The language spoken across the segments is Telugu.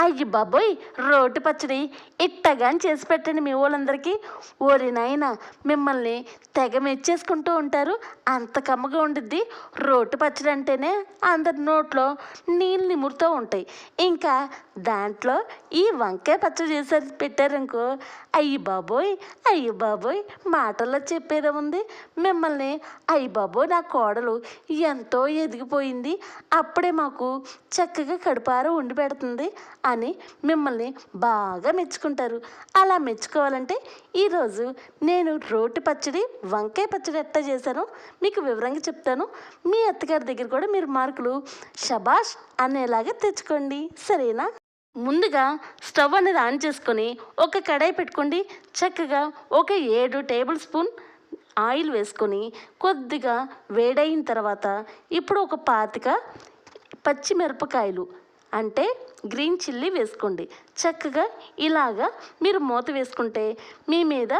అయ్యి బాబోయ్ రోటి పచ్చడి ఇట్టగాని చేసి పెట్టండి మీ వాళ్ళందరికీ ఓరి నాయన మిమ్మల్ని తెగ మెచ్చేసుకుంటూ ఉంటారు. అంత కమ్మగా ఉండిద్ది. రోటి పచ్చడి అంటేనే అందరి నోట్లో నీళ్ళు నిమురుతూ ఉంటాయి. ఇంకా దాంట్లో ఈ వంకాయ పచ్చడి చేసేది పెట్టారనుకో. అయ్యి బాబోయ్ అయ్యి బాబోయ్ మాటల్లో చెప్పేదే ఉంది. మిమ్మల్ని అయ్యి బాబోయ్ నా కోడలు ఎంతో ఎదిగిపోయింది. అప్పుడే మాకు చక్కగా కడుపార ఉండి పెడుతుంది. అని మిమ్మల్ని బాగా మెచ్చుకుంటారు. అలా మెచ్చుకోవాలంటే ఈరోజు నేను రోటి పచ్చడి వంకాయ పచ్చడి ఎట్లా చేశానో మీకు వివరంగా చెప్తాను. మీ అత్తగారి దగ్గర కూడా మీరు మార్కులు షబాష్ అనేలాగా తెచ్చుకోండి. సరేనా? ముందుగా స్టవ్ అనేది ఆన్ చేసుకొని ఒక కడాయి పెట్టుకోండి. చక్కగా ఒక ఏడు టేబుల్ స్పూన్ ఆయిల్ వేసుకొని కొద్దిగా వేడైన తర్వాత ఇప్పుడు ఒక పాతిక పచ్చిమిరపకాయలు అంటే గ్రీన్ చిల్లీ వేసుకోండి. చక్కగా ఇలాగా మీరు మూత వేసుకుంటే మీ మీద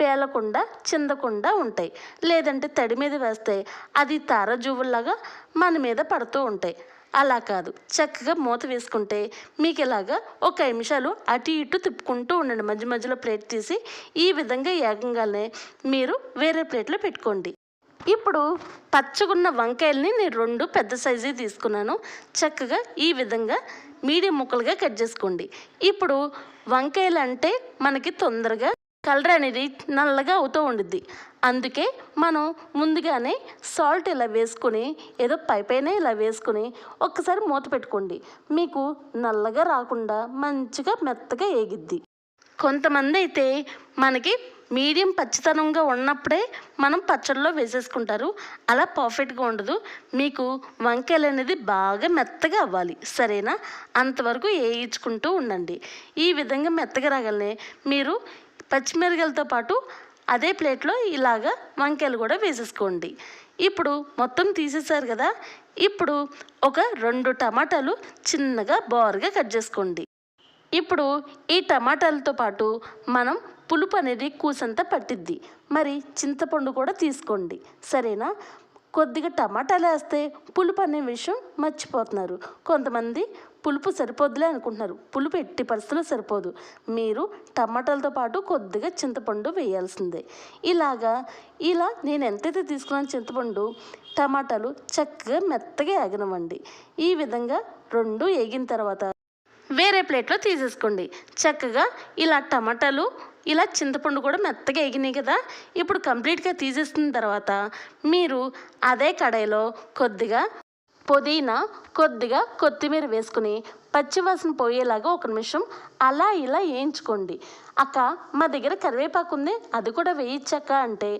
పేలకుండా చిందకుండా ఉంటాయి. లేదంటే తడి మీద వేస్తే అది తారజువ్వుల్లాగా మన మీద పడుతూ ఉంటాయి. అలా కాదు. చక్కగా మూత వేసుకుంటే మీకు ఇలాగా ఒక నిమిషాలు అటు ఇటు తిప్పుకుంటూ ఉండండి. మధ్య మధ్యలో ప్లేట్ తీసి ఈ విధంగా ఏకంగానే మీరు వేరే ప్లేట్లో పెట్టుకోండి. ఇప్పుడు పచ్చగున్న వంకాయల్ని నేను రెండు పెద్ద సైజు తీసుకున్నాను. చక్కగా ఈ విధంగా మీడియం ముక్కలుగా కట్ చేసుకోండి. ఇప్పుడు వంకాయలు అంటే మనకి తొందరగా కలర్ అనేది నల్లగా అవుతూ ఉండిద్ది. అందుకే మనం ముందుగానే సాల్ట్ ఇలా వేసుకొని ఏదో పై పైన ఇలా వేసుకొని ఒక్కసారి మూత పెట్టుకోండి. మీకు నల్లగా రాకుండా మంచిగా మెత్తగా ఏగిద్ది. కొంతమంది అయితే మనకి మీడియం పచ్చితనంగా ఉన్నప్పుడే మనం పచ్చడిలో వేసేసుకుంటారు. అలా పర్ఫెక్ట్గా ఉండదు. మీకు వంకాయలు అనేది బాగా మెత్తగా అవ్వాలి. సరేనా? అంతవరకు వేయించుకుంటూ ఉండండి. ఈ విధంగా మెత్తగా రాగలనే మీరు పచ్చిమిరగలతో పాటు అదే ప్లేట్లో ఇలాగా వంకాయలు కూడా వేసేసుకోండి. ఇప్పుడు మొత్తం తీసేసారు కదా? ఇప్పుడు ఒక రెండు టమాటాలు చిన్నగా బోర్గా కట్ చేసుకోండి. ఇప్పుడు ఈ టమాటాలతో పాటు మనం పులుపు అనేది కూసంత పట్టిద్ది. మరి చింతపండు కూడా తీసుకోండి. సరేనా? కొద్దిగా టమాటాలు వేస్తే పులుపు అనే విషయం మర్చిపోతున్నారు. కొంతమంది పులుపు సరిపోద్దులే అనుకుంటున్నారు. పులుపు ఎట్టి పరిస్థితుల్లో సరిపోదు. మీరు టమాటాలతో పాటు కొద్దిగా చింతపండు వేయాల్సిందే. ఇలాగా ఇలా నేను ఎంతైతే తీసుకున్నాను చింతపండు టమాటాలు చక్కగా మెత్తగా ఏగనివ్వండి. ఈ విధంగా రెండు ఏగిన తర్వాత వేరే ప్లేట్లో తీసేసుకోండి. చక్కగా ఇలా టమాటాలు ఇలా చింతపండు కూడా మెత్తగా ఎగినాయి కదా ఇప్పుడు కంప్లీట్గా తీసేసిన తర్వాత మీరు అదే కడాయిలో కొద్దిగా పుదీనా కొద్దిగా కొత్తిమీర వేసుకుని పచ్చివాసన పోయేలాగా ఒక నిమిషం అలా ఇలా వేయించుకోండి. అక్క మా దగ్గర కరివేపాకు ఉంది అది కూడా వేయించాక అంటే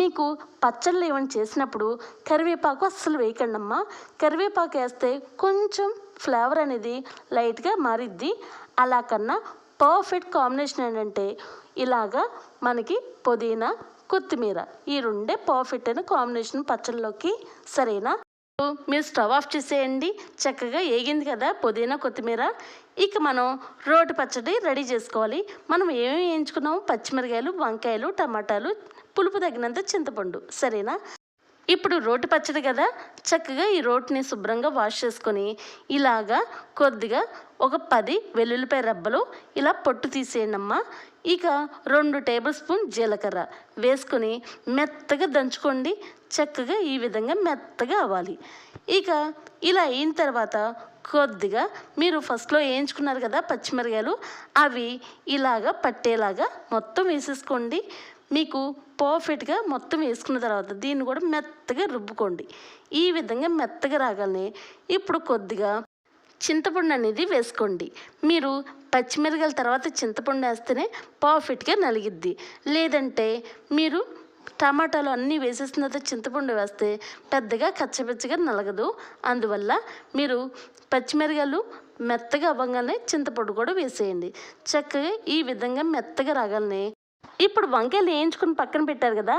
మీకు పచ్చళ్ళు ఏమైనా చేసినప్పుడు కరివేపాకు అస్సలు వేయకండి అమ్మా కరివేపాకు వేస్తే కొంచెం ఫ్లేవర్ అనేది లైట్గా మారిద్ది. అలా కన్నా పర్ఫెక్ట్ కాంబినేషన్ ఏంటంటే ఇలాగా మనకి పుదీనా కొత్తిమీర ఈ రెండే పర్ఫెక్ట్ అయిన కాంబినేషన్ పచ్చళ్ళలోకి. సరేనా? మీరు స్టవ్ ఆఫ్ చేసేయండి. చక్కగా ఏగింది కదా పుదీనా కొత్తిమీర. ఇక మనం రోటి పచ్చడి రెడీ చేసుకోవాలి. మనం ఏమేమి వేయించుకున్నాము పచ్చిమిరకాయలు వంకాయలు టమాటాలు పులుపు తగినంత చింతపండు. సరేనా? ఇప్పుడు రోటి పచ్చడి కదా చక్కగా ఈ రోటిని శుభ్రంగా వాష్ చేసుకొని ఇలాగా కొద్దిగా ఒక పది వెల్లుల్లిపాయ రబ్బలు ఇలా పొట్టు తీసేయండి అమ్మా ఇక రెండు టేబుల్ స్పూన్ జీలకర్ర వేసుకొని మెత్తగా దంచుకోండి. చక్కగా ఈ విధంగా మెత్తగా అవ్వాలి. ఇక ఇలా అయిన తర్వాత కొద్దిగా మీరు ఫస్ట్లో వేయించుకున్నారు కదా పచ్చిమిరకాయలు అవి ఇలాగా పట్టేలాగా మొత్తం వేసేసుకోండి. మీకు పర్ఫెక్ట్గా మొత్తం వేసుకున్న తర్వాత దీన్ని కూడా మెత్తగా రుబ్బుకోండి. ఈ విధంగా మెత్తగా రాగానే ఇప్పుడు కొద్దిగా చింతపండు అనేది వేసుకోండి. మీరు పచ్చిమిరకాయల తర్వాత చింతపండు వేస్తేనే పర్ఫెక్ట్గా నలిగిద్ది. లేదంటే మీరు టమాటాలు అన్నీ వేసేసిన తర్వాత చింతపండు వేస్తే పెద్దగా కచ్చపచ్చగా నలగదు. అందువల్ల మీరు పచ్చిమిరకాయలు మెత్తగా అవ్వగానే చింతపండు కూడా వేసేయండి. చక్కగా ఈ విధంగా మెత్తగా రాగానే ఇప్పుడు వంకాయలు వేయించుకుని పక్కన పెట్టారు కదా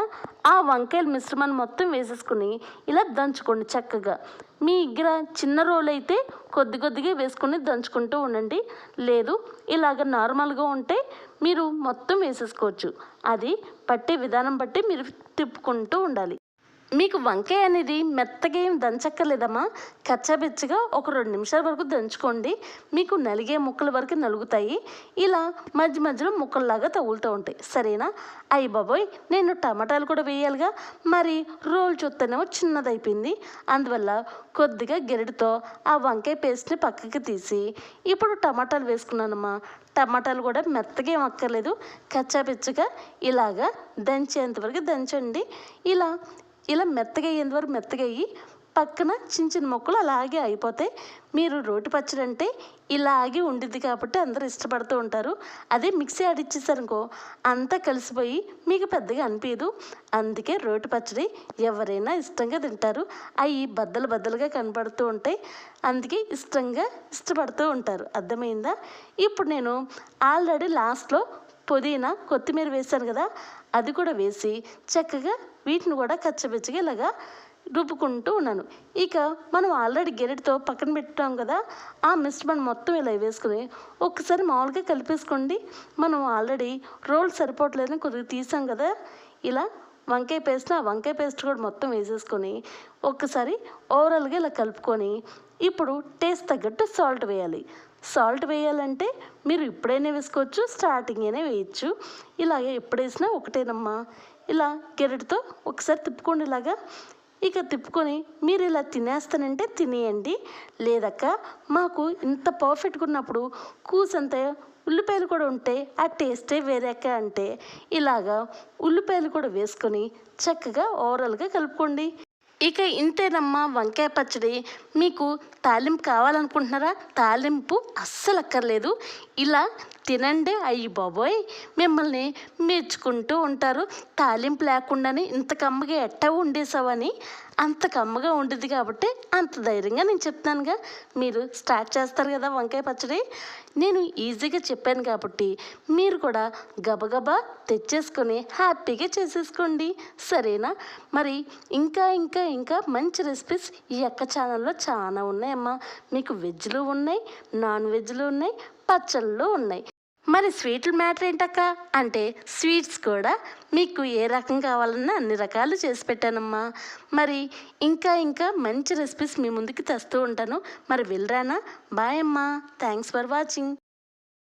ఆ వంకాయల మిశ్రమాన్ని మొత్తం వేసేసుకుని ఇలా దంచుకోండి చక్కగా. మీ దగ్గర చిన్న రోలు అయితే కొద్ది కొద్దిగా వేసుకుని దంచుకుంటూ ఉండండి. లేదు ఇలాగ నార్మల్గా ఉంటే మీరు మొత్తం వేసేసుకోవచ్చు. అది పట్టే విధానం బట్టి మీరు తిప్పుకుంటూ ఉండాలి. మీకు వంకాయ అనేది మెత్తగా ఏం దంచక్కర్లేదమ్మా. కచ్చాబిచ్చగా ఒక రెండు నిమిషాల వరకు దంచుకోండి. మీకు నలిగే ముక్కల వరకు నలుగుతాయి. ఇలా మధ్య మధ్యలో ముక్కల్లాగా తగులుతూ ఉంటాయి. సరేనా? అయ్యి బాబోయ్ నేను టమాటాలు కూడా వేయాలిగా. మరి రోల్ చూస్తేనేమో చిన్నదైపోయింది. అందువల్ల కొద్దిగా గెరటితో ఆ వంకాయ పేస్ట్ని పక్కకి తీసి ఇప్పుడు టమాటాలు వేసుకున్నానమ్మా. టమాటాలు కూడా మెత్తగా ఏం అక్కర్లేదు. కచ్చాపిచ్చగా ఇలాగా దంచేంత వరకు దంచండి. ఇలా ఇలా మెత్తగా అయ్యేంత వరకు మెత్తగా అయ్యి పక్కన చిన్న చిన్న మొక్కలు అలాగే అయిపోతాయి. మీరు రోటి పచ్చడి అంటే ఇలాగే ఉండిద్ది కాబట్టి అందరూ ఇష్టపడుతూ ఉంటారు. అదే మిక్సీ ఆడిచ్చేసారనుకో అంతా కలిసిపోయి మీకు పెద్దగా అనిపించదు అందుకే రోటి పచ్చడి ఎవరైనా ఇష్టంగా తింటారు. అవి బద్దలు బద్దలుగా కనపడుతూ ఉంటాయి. అందుకే ఇష్టంగా ఇష్టపడుతూ ఉంటారు. అర్థమైందా? ఇప్పుడు నేను ఆల్రెడీ లాస్ట్లో పుదీనా కొత్తిమీర వేశాను కదా అది కూడా వేసి చక్కగా వీటిని కూడా కచ్చబెచ్చగా ఇలాగా రుబ్బుకుంటూ ఉన్నాను. ఇక మనం ఆల్రెడీ గెరటితో పక్కన పెట్టాం కదా ఆ మిశ్రమం మొత్తం ఇలా వేసుకుని ఒక్కసారి మామూలుగా కలిపేసుకోండి. మనం ఆల్రెడీ రోల్ సరిపోవట్లేదని కొద్దిగా తీసాం కదా ఇలా వంకాయ పేస్ట్ ఆ వంకాయ పేస్ట్ కూడా మొత్తం వేసేసుకొని ఒక్కసారి ఓవరాల్గా ఇలా కలుపుకొని ఇప్పుడు టేస్ట్ తగ్గట్టు సాల్ట్ వేయాలి. సాల్ట్ వేయాలంటే మీరు ఇప్పుడైనా వేసుకోవచ్చు స్టార్టింగ్ అయినా వేయచ్చు. ఇలాగే ఎప్పుడేసినా ఒకటేనమ్మా. ఇలా గెరటితో ఒకసారి తిప్పుకోండి ఇలాగా. ఇక తిప్పుకొని మీరు ఇలా తినేస్తానంటే తినేయండి. లేదక్క మాకు ఇంత పర్ఫెక్ట్గా ఉన్నప్పుడు కూసంత ఉల్లిపాయలు కూడా ఉంటే ఆ టేస్టే వేరేక అంటే. ఇలాగా ఉల్లిపాయలు కూడా వేసుకొని చక్కగా ఓవరాల్గా కలుపుకోండి. ఇక ఇంతేనమ్మా వంకాయ పచ్చడి. మీకు తాలింపు కావాలనుకుంటున్నారా? తాలింపు అస్సలు అక్కర్లేదు. ఇలా తినండి అయ్యి బాబోయ్. మిమ్మల్ని మెచ్చుకుంటూ ఉంటారు. తాలింపు లేకుండానే ఇంత కమ్మగా ఎట్టా ఉండేసావని అంత కమ్మగా ఉండేది కాబట్టి అంత ధైర్యంగా నేను చెప్తానుగా మీరు స్టార్ట్ చేస్తారు కదా వంకాయ పచ్చడి? నేను ఈజీగా చెప్పాను కాబట్టి మీరు కూడా గబగబా తెచ్చేసుకొని హ్యాపీగా చేసేసుకోండి. సరేనా? మరి ఇంకా ఇంకా ఇంకా మంచి రెసిపీస్ ఈ అక్క ఛానల్లో చాలా ఉన్నాయమ్మా. మీకు వెజ్లు ఉన్నాయి నాన్ వెజ్లు ఉన్నాయి పచ్చళ్ళు ఉన్నాయి. మరి స్వీట్ల మ్యాటర్ ఏంటక్క? అంటే స్వీట్స్ కూడా మీకు ఏ రకం కావాలన్నా అన్ని రకాలు చేసి పెట్టానమ్మా. మరి ఇంకా ఇంకా మంచి రెసిపీస్ మీ ముందుకు తెస్తూ ఉంటాను. మరి వెళ్ళరానా? బాయ్ అమ్మా. Thanks for watching